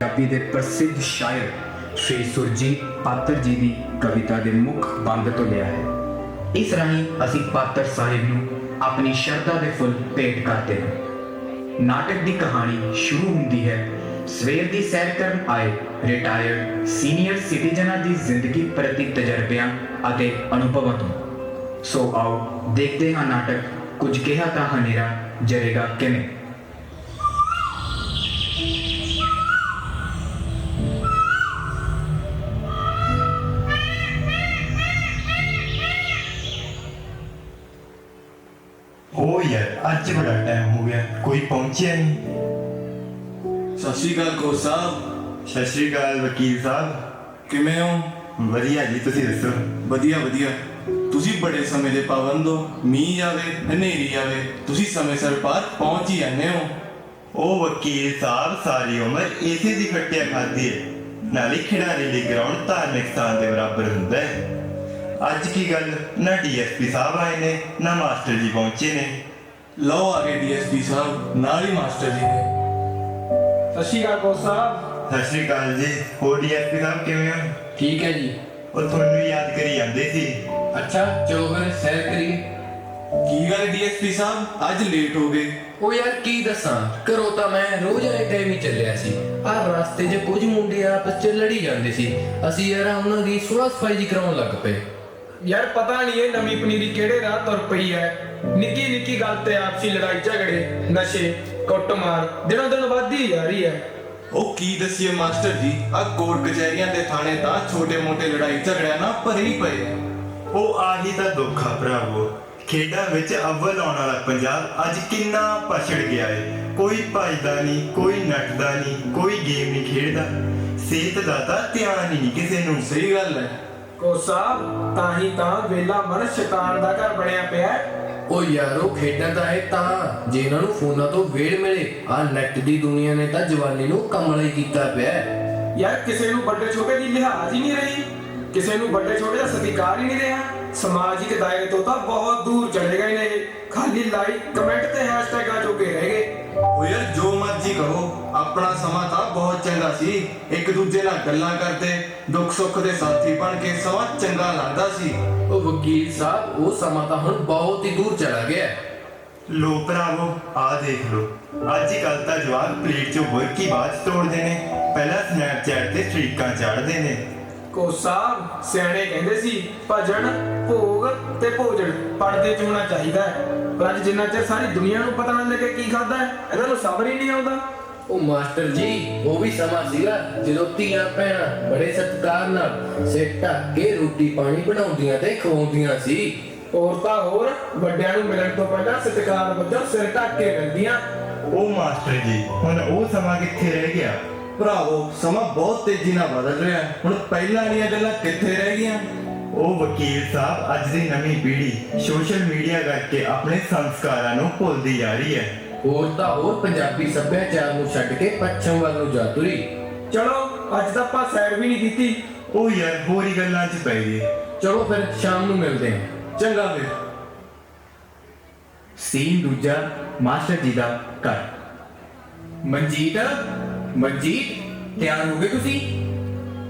ਪੰਜਾਬੀ ਦੇ ਪ੍ਰਸਿੱਧ ਸ਼ਾਇਰ ਸ਼੍ਰੀ ਸੁਰਜੀਤ ਪਾਤਰ ਜੀ ਦੀ ਕਵਿਤਾ ਦੇ ਮੁੱਖ ਬੰਦ ਤੋਂ ਲਿਆ ਹੈ। ਇਸ ਰਾਹੀਂ ਅਸੀਂ ਪਾਤਰ ਸਾਹਿਬ ਨੂੰ ਆਪਣੀ ਸ਼ਰਧਾ ਦੇ ਫੁੱਲ ਭੇਟ ਕਰਦੇ ਹਾਂ। ਨਾਟਕ ਦੀ ਕਹਾਣੀ ਸ਼ੁਰੂ ਹੁੰਦੀ ਹੈ, ਸਵੇਰ ਦੀ ਸੈਰ ਕਰਨ ਆਏ ਰਿਟਾਇਰਡ ਸੀਨੀਅਰ ਸਿਟੀਜ਼ਨਾਂ ਦੀ ਜ਼ਿੰਦਗੀ ਪ੍ਰਤੀ ਤਜਰਬਿਆਂ ਅਤੇ ਅਨੁਭਵਾਂ ਤੋਂ। ਸੋ ਆਓ ਦੇਖਦੇ ਹਾਂ ਨਾਟਕ ਕੁਝ ਕਿਹਾ ਤਾਂ ਹਨੇਰਾ ਜਰੇਗਾ ਕਿਵੇਂ। ਯਾਰ ਅੱਜ ਬੜਾ ਟਾਈਮ ਹੋ ਗਿਆ ਕੋਈ ਪਹੁੰਚਿਆ ਨਹੀਂ ਸਤਿ ਸ਼੍ਰੀ ਅਕਾਲ ਸਾਹਿਬ ਸਤਿ ਸ਼੍ਰੀ ਅਕਾਲ ਵਕੀਲ ਸਾਹਿਬ ਕਿਵੇਂ ਹੋ ਵਧੀਆ ਜੀ ਤੁਸੀਂ ਦੱਸੋ? ਵਧੀਆ ਵਧੀਆ. ਤੁਸੀਂ ਬੜੇ ਸਮੇਂ ਦੇ ਪਾਬੰਦ ਹੋ। ਮੀਂਹ ਆਵੇ ਹਨੇਰੀ ਆਵੇ ਤੁਸੀਂ ਸਮੇਂ ਸਿਰ ਪਾਰ ਪਹੁੰਚ ਹੀ ਜਾਂਦੇ ਹੋ। ਉਹ ਵਕੀਲ ਸਾਹਿਬ ਸਾਰੀ ਉਮਰ ਇਸੇ ਦੀ ਖੱਟਿਆ ਖਾਦੀ ਹੈ। ਨਾਲੇ ਖਿਡਾਰੀ ਲਈ ਗਰਾਊਂਡ ਧਾਰਮਿਕ ਸਥਾਨ ਦੇ ਬਰਾਬਰ ਹੁੰਦਾ ਹੈ। ਅੱਜ ਕੀ ਗੱਲ? ਨਾ ਡੀਐਸਪੀ ਸਾਹਿਬ ਆਏ ਨੇ ਨਾ ਮਾਸਟਰ ਜੀ ਪਹੁੰਚੇ ਨੇ। ਲਓ ਆ ਗਏ ਡੀਐਸਪੀ ਸਾਹਿਬ ਨਾਲ ਹੀ ਮਾਸਟਰ ਜੀ ਨੇ। ਸਤਿ ਸ਼੍ਰੀ ਅਕਾਲ ਕੋਚ ਸਾਹਿਬ। ਸਤਿ ਸ਼੍ਰੀ ਅਕਾਲ ਜੀ। ਹੋਰ ਡੀਐਸਪੀ ਸਾਹਿਬ ਕਿਵੇਂ ਹੋ? ਠੀਕ ਹੈ ਜੀ। ਉਹ ਤੁਹਾਨੂੰ ਯਾਦ ਕਰੀ ਜਾਂਦੇ ਸੀ। ਅੱਛਾ ਚਲੋ ਫਿਰ ਸੈਰ ਕਰੀਏ। ਕੀ ਗੱਲ ਡੀਐਸਪੀ ਸਾਹਿਬ? ਅੱਜ ਲੇਟ ਹੋ ਗਏ। ਉਹ ਯਾਰ ਕੀ ਦੱਸਾਂ? ਘਰੋਂ ਤਾਂ ਮੈਂ ਰੋਜ਼ ਵਾਲੇ ਟਾਈਮ ਹੀ ਚੱਲਿਆ ਸੀ। ਆਹ ਰਸਤੇ 'ਚ ਕੁਝ ਮੁੰਡੇ ਆਪਸ 'ਚ ਲੜੀ ਜਾਂਦੇ ਸੀ। ਅਸੀਂ ਯਾਰ ਉਹਨਾਂ ਦੀ ਸੁਲਾ ਸਫ਼ਾਈ ਜੀ ਕਰਾਉਣ ਲੱਗ ਪਏ। ਯਾਰ ਪਤਾ ਨਹੀਂ ਇਹ ਨਵੀਂ ਪਨੀਰੀ ਕਿਹੜੇ ਰਾਹ ਤੁਰ ਪਈ ਐ। ਨਿੱਕੀ ਨਿੱਕੀ ਗੱਲ ਤੇ ਆਪਸੀ ਲੜਾਈ ਝਗੜੇ ਨਸ਼ੇ ਕੁੱਟਮਾਰ ਦਿਨੋਂ ਦਿਨ ਵੱਧਦੀ ਜਾ ਰਹੀ ਐ। ਉਹ ਕੀ ਦਸੀਏ ਮਾਸਟਰ ਜੀ ਆ ਕੋਰਟ ਕਚਹਿਰੀਆਂ ਤੇ ਥਾਣੇ ਤਾਂ ਛੋਟੇ-ਮੋਟੇ ਲੜਾਈ ਝਗੜਿਆਂ ਨਾਲ ਭਰੇ ਹੀ ਪਏ। ਆ। ਉਹ ਆਹੀ ਤਾਂ ਦੁੱਖ ਆ ਭਰਾਵੋ ਖੇਡਾਂ ਵਿੱਚ ਅੱਵਲ ਆਉਣ ਵਾਲਾ ਪੰਜਾਬ ਅੱਜ ਕਿੰਨਾ ਪਛੜ ਗਿਆ ਏ। ਕੋਈ ਭੱਜਦਾ ਨਹੀਂ ਕੋਈ ਨੱਠਦਾ ਨਹੀਂ ਕੋਈ ਗੇਮ ਨਹੀਂ ਖੇਡਦਾ। ਸਿਹਤ ਦਾ ਤਾਂ ਧਿਆਨ ਹੀ ਨਹੀਂ ਕਿਸੇ ਨੂੰ। ਸਹੀ ਗੱਲ ਹੈ ਸਾਹਿਬ ਤਾਂ ਹੀ ਤਾਂ ਵੇਲਾ ਮਨ ਸ਼ੈਤਾਨ ਦਾ ਘਰ ਬਣਿਆ ਪਿਆ ਹੈ। ਉਹ ਯਾਰੋ ਖੇਡਾਂ ਤਾਂ ਇਹ ਤਾਂ ਜੇ ਇਹਨਾਂ ਨੂੰ ਫੋਨਾਂ ਤੋਂ ਵੇੜ ਮਿਲੇ ਆਹ ਨੈਟ ਦੀ ਦੁਨੀਆ ਨੇ ਤਾਂ ਜਵਾਨੀ ਨੂੰ ਕਮਲਾ ਹੀ ਕੀਤਾ ਪਿਆ ਹੈ। ਯਾਰ ਕਿਸੇ ਨੂੰ ਵੱਡੇ ਛੋਟੇ ਦੀ ਲਿਹਾਜ਼ ਹੀ ਨਹੀਂ ਰਹੀ ਕਿਸੇ ਨੂੰ ਵੱਡੇ ਛੋਟੇ ਦਾ ਸਤਿਕਾਰ ਹੀ ਨਹੀਂ ਰਿਹਾ ਸਮਾਜਿਕ ਦਾਇਰੇ ਤੋਂ ਤਾਂ ਬਹੁਤ ਦੂਰ ਚਲੇ ਗਏ ਨੇ ਇਹ। ਖਾਲੀ ਲਾਈਕ ਕਮੈਂਟ ਤੇ ਹੈਸ਼ਟੈਗਾਂ ਜੋਗੇ ਰਹਿ ਗਏ ਉਹ ਯਾਰ ਜੋ ਮਰਜ਼ੀ ਕਹੋ ਆਪਣਾ ਸਮਾਂ ਤਾਂ ਬਹੁਤ ਚੰਗਾ ਸੀ। ਇੱਕ ਦੂਜੇ ਨਾਲ ਗੱਲਾਂ ਕਰਦੇ ਦੁੱਖ ਸੁੱਖ ਦੇ ਸਾਥੀ ਬਣ ਕੇ ਸਮਾਂ ਚੰਗਾ ਲੱਗਦਾ ਸੀ। ਉਹ ਵਕੀਲ ਸਾਹਿਬ ਉਹ ਸਮਾਂ ਤਾਂ ਹੁਣ ਬਹੁਤ ਹੀ ਦੂਰ ਚਲਾ ਗਿਆ ਹੈ। ਲੋ ਭਰਾਵੋ ਆ ਦੇਖ ਲੋ। ਅੱਜ ਕੱਲ ਤਾਂ ਜਵਾਨ ਪਲੇਟ 'ਚੋਂ ਬੁਰਕੀ ਬਾਅਦ 'ਚ ਤੋੜਦੇ ਨੇ? ਪਹਿਲਾਂ ਸਨੈਪਚੈਟ ਤੇ ਸਟ੍ਰੀਕਾਂ ਚਾੜਦੇ ਨੇ। ਸਾਹਿਬ ਸਿਆਣੇ ਕਹਿੰਦੇ ਸੀ ਭਜਨ ਭੋਗ ਤੇ ਭੋਜਨ ਪੜਦੇ ਚ ਹੋਣਾ ਚਾਹੀਦਾ ਹੈ। ਪਰ ਅੱਜ ਜਿੰਨਾ ਚਿਰ ਸਾਰੀ ਦੁਨੀਆ ਨੂੰ ਪਤਾ ਨਾ ਲੱਗੇ ਕੀ ਖਾਦਾ ਹੈ ਇਹਨਾਂ ਨੂੰ ਸਬਰ ਹੀ ਨਹੀਂ ਆਉਂਦਾ। ਉਹ ਮਾਸਟਰ ਜੀ ਉਹ ਵੀ ਸਮਾਂ ਸੀਗਾ ਜਦੋਂ ਧੀਆਂ ਭੈਣਾਂ ਬੜੇ ਸਤਿਕਾਰ ਨਾਲ ਸਿਰ ਢੱਕ ਕੇ ਰੋਟੀ ਪਾਣੀ ਬਣਾਉਂਦੀਆਂ ਤੇ ਖਵਾਉਂਦੀਆਂ ਸੀ। ਹੋਰ ਤਾਂ ਹੋਰ ਵੱਡਿਆਂ ਨੂੰ ਮਿਲਣ ਤੋਂ ਪਹਿਲਾਂ ਸਤਿਕਾਰ ਵਜੋਂ ਸਿਰ ਢੱਕ ਕੇ ਮਿਲਦੀਆਂ ਉਹ ਮਾਸਟਰ ਜੀ ਹੁਣ ਉਹ ਸਮਾਂ ਕਿੱਥੇ ਰਹਿ ਗਿਆ? ਭਰਾਵੋ ਸਮਾਂ ਬਹੁਤ ਤੇਜ਼ੀ ਨਾਲ ਬਦਲ ਰਿਹਾ ਹੈ। ਹੁਣ ਪਹਿਲਾਂ ਵਾਲੀਆਂ ਗੱਲਾਂ ਕਿੱਥੇ ਰਹਿ ਗਈਆਂ? ਉਹ ਵਕੀਲ ਸਾਹਿਬ ਅੱਜ ਦੀ ਨਵੀਂ ਪੀੜ੍ਹੀ ਸੋਸ਼ਲ ਮੀਡੀਆ ਕਰਕੇ ਆਪਣੇ ਸੰਸਕਾਰਾਂ ਨੂੰ ਭੁੱਲਦੀ ਜਾ ਰਹੀ ਹੈ। ਹੋਰ ਤਾਂ ਹੋਰ ਪੰਜਾਬੀ ਸੱਭਿਆਚਾਰ ਨੂੰ ਛੱਡ ਕੇ ਪੱਛਮ ਵੱਲ ਨੂੰ ਜਾ ਤੁਰੀ। ਚਲੋ ਅੱਜ ਤਾਂ ਆਪਾਂ ਸੈਰ ਵੀ ਨਹੀਂ ਕੀਤੀ। ਉਹ ਯਾਰ ਹੋਰ ਹੀ ਗੱਲਾਂ 'ਚ ਪੈ ਗਏ। ਚਲੋ ਫਿਰ ਸ਼ਾਮ ਨੂੰ ਮਿਲਦੇ ਹਾਂ। ਚੰਗਾ ਫਿਰ। ਸੀਨ ਦੂਜਾ ਮਾਸਟਰ ਜੀ ਦਾ ਘਰ। ਮਨਜੀਤ? ਮਨਜੀਤ ਤਿਆਰ ਹੋ ਗਏ ਤੁਸੀਂ?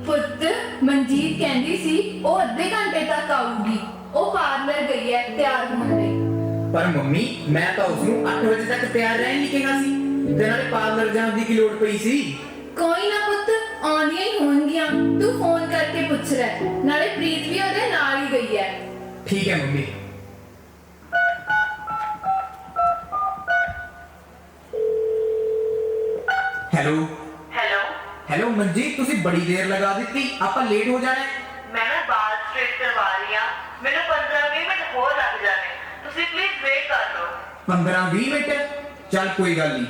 ਪੁੱਤ ਮਨਜੀਤ ਕਹਿੰਦੀ ਸੀ ਉਹ ਅੱਧੇ ਘੰਟੇ ਤੱਕ ਆਊਗੀ। ਉਹ ਪਾਰਲਰ ਗਈ ਹੈ ਤਿਆਰ ਹੋਣ ਲਈ। ਪਰ ਮੰਮੀ ਮੈਂ ਤਾਂ ਉਸ ਨੂੰ 8 ਵਜੇ ਤੱਕ ਤਿਆਰ ਰਹਿਣ ਲਈ ਕਿਹਾ ਸੀ। ਤੇ ਨਾਲੇ ਪਾਰਲਰ ਜਾਣ ਦੀ ਕੀ ਲੋੜ ਪਈ ਸੀ? ਕੋਈ ਨਾ ਪੁੱਤ ਆਉਂਦੀਆਂ ਹੀ ਹੋਣਗੀਆਂ। ਤੂੰ ਫੋਨ ਕਰਕੇ ਪੁੱਛ ਲੈ। ਨਾਲੇ ਪ੍ਰੀਤ ਵੀ ਉਹਦੇ ਨਾਲ ਹੀ ਗਈ ਹੈ। ਠੀਕ ਹੈ ਮੰਮੀ। ਹੈਲੋ? ਮਨਜੀਤ ਤੁਸੀਂ ਬੜੀ ਦੇਰ ਲਗਾ ਦਿੱਤੀ ਆਪਾਂ ਲੇਟ ਹੋ ਜਾਣਾ ਹੈ। ਮੈਂ ਨਾ ਬਾਲ ਸਟ੍ਰੇਟ ਕਰਵਾ ਰਹੀ ਆ ਮੈਨੂੰ 15-20 ਮਿੰਟ ਹੋਰ ਲੱਗ ਜਾਣੇ। ਤੁਸੀਂ ਪਲੀਜ਼ ਵੇਟ ਕਰ ਲਓ। 15-20 ਮਿੰਟ? ਚੱਲ ਕੋਈ ਗੱਲ ਨਹੀਂ।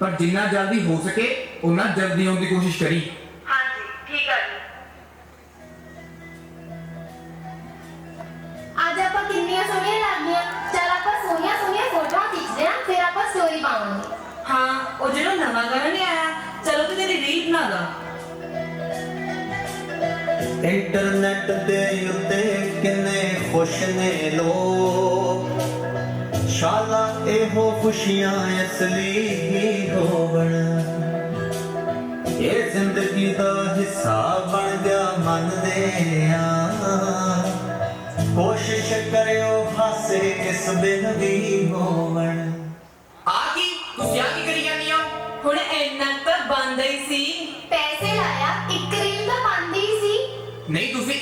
ਪਰ ਜਿੰਨਾ ਜਲਦੀ ਹੋ ਸਕੇ ਉਨਾ ਜਲਦੀ ਆਉਣ ਦੀ ਕੋਸ਼ਿਸ਼ ਕਰੀ। ਇੰਟਰਨੈਟ ਦੇ ਉੱਤੇ ਕਿੰਨੇ ਖੁਸ਼ ਨੇ ਲੋਕ। ਸ਼ਾਲਾ ਇਹੋ ਖੁਸ਼ੀਆਂ ਅਸਲੀ ਹੀ ਹੋਵਣ। ਇਹ ਜ਼ਿੰਦਗੀ ਦਾ ਹਿੱਸਾ ਬਣ ਗਿਆ ਮੰਨਦੇ ਆ ਕੋਸ਼ਿਸ਼ ਕਰਿਓ ਹਾਸੇ ਕਿਸ ਬਿਨ ਵੀ ਹੋਵਣ। ਆ ਕੀ? ਤੁਸੀਂ ਆ ਕੀ ਕਰੀ ਜਾਂਦੀ ਹੋ? ਹੁਣ ਇੰਨਾ ਤਾਂ ਬੰਦਾ ਹੀ ਸੀ। ਪੈਸੇ ਲਾਇਆ ਇੱਕ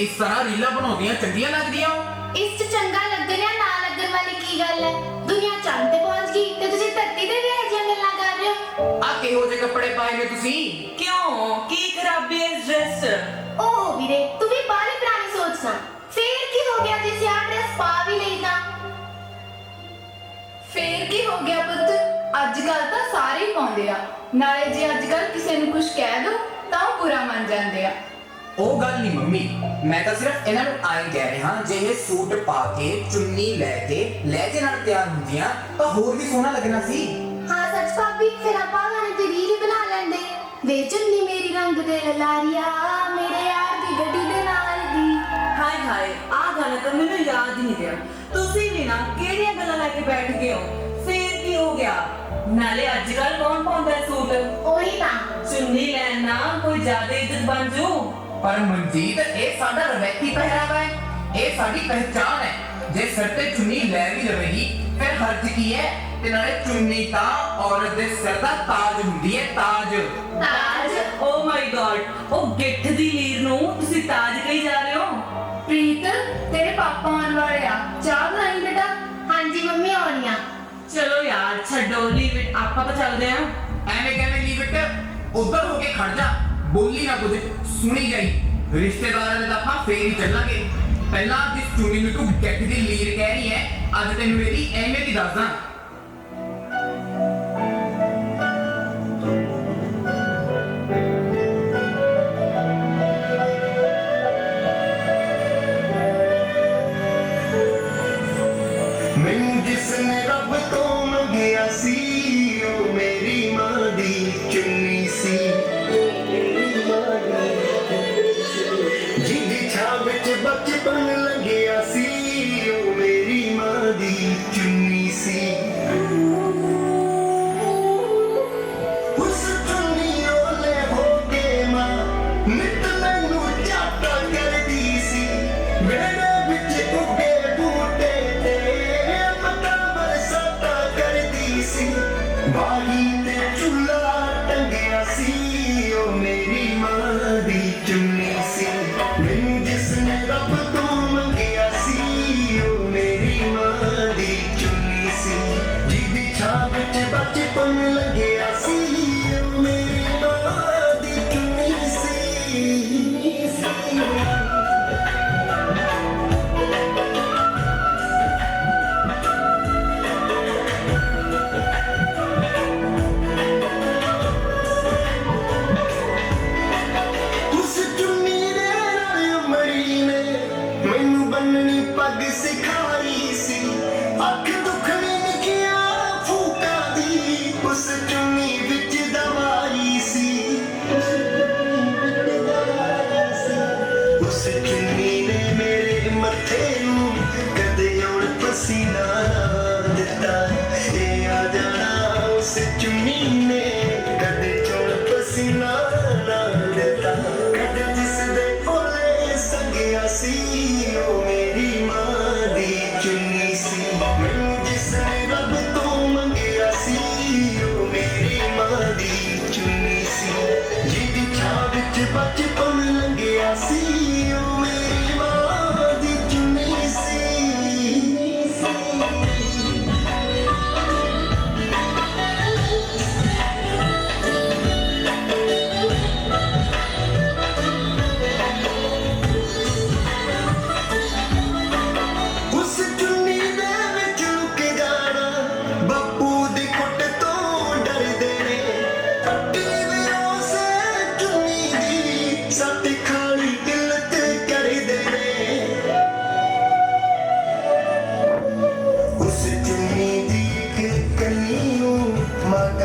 ਇਸ ਤਰ੍ਹਾਂ ਰੀਲਾਂ ਬਣਾਉਂਦੀਆਂ ਚੰਗੀਆਂ ਲੱਗਦੀਆਂ ਹੋ ਇਸ ਚ ਚੰਗਾ ਲੱਗਣ ਜਾਂ ਨਾ ਲੱਗਣ ਵਾਲੀ ਕੀ ਗੱਲ ਹੈ? ਦੁਨੀਆ ਚੰਦ ਤੇ ਪਹੁੰਚ ਗਈ ਤੇ ਤੁਸੀਂ ਧਰਤੀ ਤੇ ਵੀ ਇਹ ਜਿਹੀਆਂ ਗੱਲਾਂ ਕਰ ਰਹੇ ਹੋ? ਆ ਕਿਹੋ ਜਿਹੇ ਕੱਪੜੇ ਪਾਏ ਨੇ ਤੁਸੀਂ? ਕਿਉਂ? ਕੀ ਖਰਾਬੀ ਹੈ ਇਸ ਡਰੈਸ ਓਹ ਵੀਰੇ ਤੂੰ ਵੀ ਬਾਹਲੀ ਪੁਰਾਣੀ ਸੋਚ ਨਾ ਫੇਰ ਕੀ ਹੋ ਗਿਆ ਜੇ ਸਿਆਹ ਡਰੈਸ ਪਾ ਵੀ ਲਈ ਤਾਂ? ਫੇਰ ਕੀ ਹੋ ਗਿਆ ਪੁੱਤ? ਅੱਜ ਕੱਲ ਤਾਂ ਸਾਰੇ ਹੀ ਪਾਉਂਦੇ ਆ। ਨਾਲੇ ਜੇ ਅੱਜ ਕੱਲ ਕਿਸੇ ਨੂੰ ਕੁਝ ਕਹਿ ਦੋ ਤਾਂ ਉਹ ਬੁਰਾ ਮੰਨ ਜਾਂਦੇ ਆ। ਉਹ ਗੱਲ ਨਹੀਂ ਮੰਮੀ। ਮੈਂ ਤਾਂ ਸਿਰਫ ਇਹਨਾਂ ਨੂੰ ਆਏ ਕਹਿ ਰਿਹਾ ਜੇ ਇਹ ਸੂਟ ਪਾ ਕੇ ਚੁੰਨੀ ਲੈ ਕੇ ਲਹਿਜੇ ਨਾਲ ਤਿਆਰ ਹੁੰਦੀਆਂ ਤਾਂ ਹੋਰ ਵੀ ਸੋਹਣਾ ਲੱਗਣਾ ਸੀ। ਹਾਂ ਸੱਚ ਭਾਬੀ ਫਿਰ ਆਪਾਂ ਗਾਣੇ ਤੇ ਰੀਲ ਬਣਾ ਲੈਂਦੇ। ਵੇ ਚੁੰਨੀ ਮੇਰੀ ਰੰਗ ਦੇ ਲਾਰੀਆ ਮੇਰੇ ਯਾਰ ਦੀ ਗੱਡੀ ਦੇ ਨਾਲ ਦੀ। ਹਾਏ ਹਾਏ ਆ ਗੱਲ ਤਾਂ ਮੈਨੂੰ ਯਾਦ ਹੀ ਨਹੀਂ ਰਿਹਾ। ਤੁਸੀਂ ਵੀ ਨਾ ਕਿਹੜੀਆਂ ਗੱਲਾਂ ਲੈ ਕੇ ਬੈਠ ਗਏ ਹੋ? ਫੇਰ ਕੀ ਹੋ ਗਿਆ? ਨਾਲੇ ਅੱਜ ਕੱਲ ਕੌਣ ਪਾਉਂਦਾ ਹੈ ਸੂਟ? ਉਹੀ ਤਾਂ। ਚੁੰਨੀ ਲੈਣ ਕੋਈ ਜ਼ਿਆਦਾ ਇੱਜ਼ਤ ਬਣ ਜੂ? ਪਰ ਮਨਜੀਤ ਇਹ ਸਾਡਾ ਰਵੈਤੀ ਪਹਿਰਾਵਾ ਹੈ। ਇਹ ਸਾਡੀ ਪਹਿਚਾਨ ਹੈ। ਜੇ ਸਿਰ ਤੇ ਚੁੰਨੀ ਲੈ ਵੀ ਲਵੇਗੀ ਫਿਰ ਹਰਜ ਕੀ ਹੈ? ਤੇ ਨਾਲੇ ਚੁੰਨੀ ਤਾਂ ਔਰਤ ਦੇ ਸਿਰ ਦਾ ਤਾਜ ਹੁੰਦੀ ਹੈ ਤਾਜ। ਤਾਜ? ਓ ਮਾਈ ਗॉड ਉਹ ਗਿੱਠ ਦੀ ਲੀਰ ਨੂੰ ਤੁਸੀਂ ਤਾਜ ਕਹੀ ਜਾ ਰਹੇ ਹੋ? ਪ੍ਰੀਤ ਤੇਰੇ ਪਾਪਾ ਆਉਣ ਵਾਲੇ ਆ। ਚਾਹ ਬਣਾਈ ਬੇਟਾ? ਹਾਂਜੀ ਮੰਮੀ ਆਉਣੀ ਆ। ਚਲੋ ਯਾਰ ਛੱਡੋ ਲੀਵ ਇਟ ਆਪਾਂ ਤਾਂ ਚੱਲਦੇ ਆਂ। ਐਵੇਂ ਕਿਵੇਂ ਲੀਵ ਇਟ ਉਧਰ ਹੋ ਕੇ ਖੜ ਜਾ। ਬੋਲੀ ਨਾ ਕੁਝ, ਸੁਣੀ ਜਾਈ। ਰਿਸ਼ਤੇਦਾਰਾਂ ਦੇ ਤਾਂ ਆਪਾਂ ਫੇਰ ਹੀ ਚੱਲਾਂਗੇ। ਪਹਿਲਾਂ ਜਿਸ ਚੁੰਨੀ ਨੂੰ ਤੂੰ ਗੱਟ ਦੀ ਲੀਰ ਕਹਿ ਰਹੀ ਹੈ ਅੱਜ ਤੈਨੂੰ ਮੇਰੀ ਐਵੇਂ ਦੀ ਦੱਸਦਾ। ਕਰਦੀ ਸੀ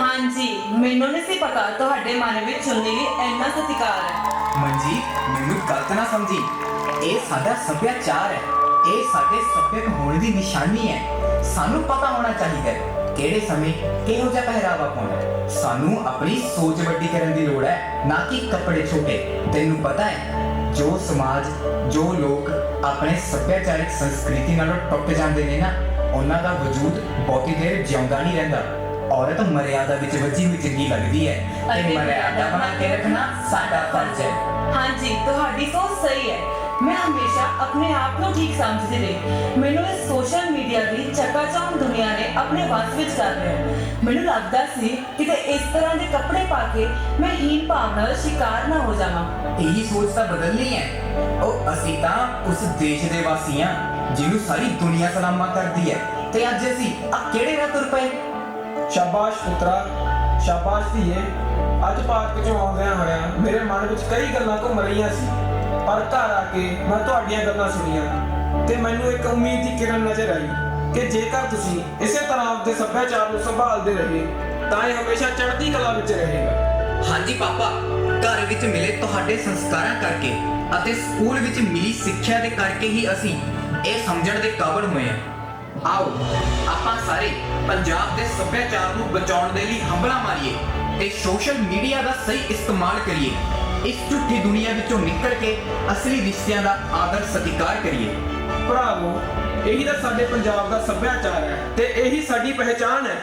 ਹਾਂਜੀ, ਮੈਨੂੰ ਨਹੀਂ ਸੀ ਪਤਾ ਤੁਹਾਡੇ ਮਨ ਵਿੱਚ ਚੁੰਨੀ ਲਈ ਇੰਨਾ ਸਤਿਕਾਰ ਹੈ। ਮੰਜੀ ਮੈਨੂੰ ਗਲਤ ਨਾ ਸਮਝੀ। ਇਹ ਸਾਡਾ ਸੱਭਿਆਚਾਰ ਹੈ। ਇਹ ਸਾਡੇ ਸੱਭਿਅਕ ਹੋਣ ਦੀ ਨਿਸ਼ਾਨੀ ਹੈ। ਸਾਨੂੰ ਪਤਾ ਹੋਣਾ ਚਾਹੀਦਾ ਹੈ ਕਿਹੜੇ ਸਮੇਂ ਕਿਹੋ ਜਿਹਾ ਪਹਿਰਾਵਾ ਪਾਉਣਾ ਹੈ। ਸਾਨੂੰ ਆਪਣੀ ਸੋਚ ਵੱਡੀ ਕਰਨ ਦੀ ਲੋੜ ਹੈ, ਨਾ ਕਿ ਕੱਪੜੇ ਛੋਟੇ। ਤੈਨੂੰ ਪਤਾ ਹੈ, ਜੋ ਸਮਾਜ, ਜੋ ਲੋਕ ਆਪਣੇ ਸੱਭਿਆਚਾਰਕ ਸੰਸਕ੍ਰਿਤੀ ਨਾਲੋਂ ਟੁੱਟ ਜਾਂਦੇ ਨੇ ਨਾ, ਉਹਨਾਂ ਦਾ ਵਜੂਦ ਬਹੁਤੀ ਦੇਰ ਜਿਉਂਦਾ ਨਹੀਂ ਰਹਿੰਦਾ। ਔਰਤ ਮਰਿਆਦਾ ਵਿੱਚ ਵੱਜੀ ਹੋਈ ਚੰਗੀ ਲੱਗਦੀ ਹੈ ਤੇ ਮਰਿਆਦਾ ਬਣਾ ਕੇ ਰੱਖਣਾ ਸਾਡਾ ਫਰਜ਼ ਹੈ। ਹਾਂਜੀ ਤੁਹਾਡੀ ਸੋਚ ਸਹੀ ਹੈ। ਮੈਂ ਹਮੇਸ਼ਾ ਆਪਣੇ ਆਪ ਨੂੰ ਠੀਕ ਸਮਝਦੀ ਰਹੀ। ਮੈਨੂੰ ਇਸ ਸੋਸ਼ਲ ਮੀਡੀਆ ਦੀ ਚੱਕਾਚੌਂਧ ਦੁਨੀਆ ਨੇ ਆਪਣੇ ਵੱਸ ਵਿੱਚ ਕਰ ਲਿਆ। ਮੈਨੂੰ ਲੱਗਦਾ ਸੀ ਕਿ ਤੇ ਇਸ ਤਰ੍ਹਾਂ ਦੇ ਕੱਪੜੇ ਪਾ ਕੇ ਮੈਂ ਹੀਨ ਭਾਵਨਾ ਦਾ ਸ਼ਿਕਾਰ ਨਾ ਹੋ ਜਾਵਾਂ। ਇਹੀ ਸੋਚ ਤਾਂ ਬਦਲਣੀ ਹੈ। ਉਹ ਅਸੀਂ ਤਾਂ ਉਸ ਦੇਸ਼ ਦੇ ਵਾਸੀ ਹਾਂ ਜਿਹਨੂੰ ਸਾਰੀ ਦੁਨੀਆ ਸਲਾਮਾ ਕਰਦੀ ਹੈ। ਤੇ ਅੱਜ ਅਸੀਂ ਆ ਕਿਹੜੇ ਰਾਹ ਤੁਰ ਪਏ? ਸ਼ਾਬਾਸ਼ ਪੁੱਤਰਾ, ਸ਼ਾਬਾਸ਼ ਧੀਏ। ਅੱਜ ਪਾਰਕ ਚੋਂ ਆਉਂਦਿਆਂ ਹੋਇਆਂ ਮੇਰੇ ਮਨ ਵਿੱਚ ਕਈ ਗੱਲਾਂ ਘੁੰਮ ਰਹੀਆਂ ਸੀ, ਪਰ ਘਰ ਆ ਕੇ ਮੈਂ ਤੁਹਾਡੀਆਂ ਗੱਲਾਂ ਸੁਣੀਆਂ ਤੇ ਮੈਨੂੰ ਇੱਕ ਉਮੀਦ ਦੀ ਕਿਰਨ ਨਜ਼ਰ ਆਈ ਕਿ ਜੇਕਰ ਤੁਸੀਂ ਇਸੇ ਤਰ੍ਹਾਂ ਆਪਣੇ ਸੱਭਿਆਚਾਰ ਨੂੰ ਸੰਭਾਲਦੇ ਰਹੇ, ਤਾਂ ਇਹ ਹਮੇਸ਼ਾ ਚੜ੍ਹਦੀ ਕਲਾ ਵਿੱਚ ਰਹੇਗਾ। ਹਾਂਜੀ ਪਾਪਾ, ਘਰ ਵਿੱਚ ਮਿਲੇ ਤੁਹਾਡੇ ਸੰਸਕਾਰਾਂ ਕਰਕੇ ਅਤੇ ਸਕੂਲ ਵਿੱਚ ਮਿਲੀ ਸਿੱਖਿਆ ਦੇ ਕਰਕੇ ਹੀ ਅਸੀਂ ਇਹ ਸਮਝਣ ਦੇ ਕਾਬਲ ਹੋਏ ਹਾਂ। ਆਓ, ਆਪਾਂ ਸਾਰੇ ਪੰਜਾਬ ਦੇ ਸੱਭਿਆਚਾਰ ਨੂੰ ਬਚਾਉਣ ਦੇ ਲਈ ਹੰਬਲਾ ਮਾਰੀਏ ਤੇ ਸੋਸ਼ਲ ਮੀਡੀਆ ਦਾ ਸਹੀ ਇਸਤੇਮਾਲ ਕਰੀਏ। ਇਸ ਝੂਠੀ ਦੁਨੀਆ ਵਿੱਚੋਂ ਨਿਕਲ ਕੇ ਅਸਲੀ ਰਿਸ਼ਤਿਆਂ ਦਾ ਆਦਰ ਸਤਿਕਾਰ ਕਰੀਏ। ਭਰਾਵੋ, ਇਹੀ ਤਾਂ ਸਾਡੇ ਪੰਜਾਬ ਦਾ ਸੱਭਿਆਚਾਰ ਹੈ ਤੇ ਇਹੀ ਸਾਡੀ ਪਹਿਚਾਣ ਹੈ।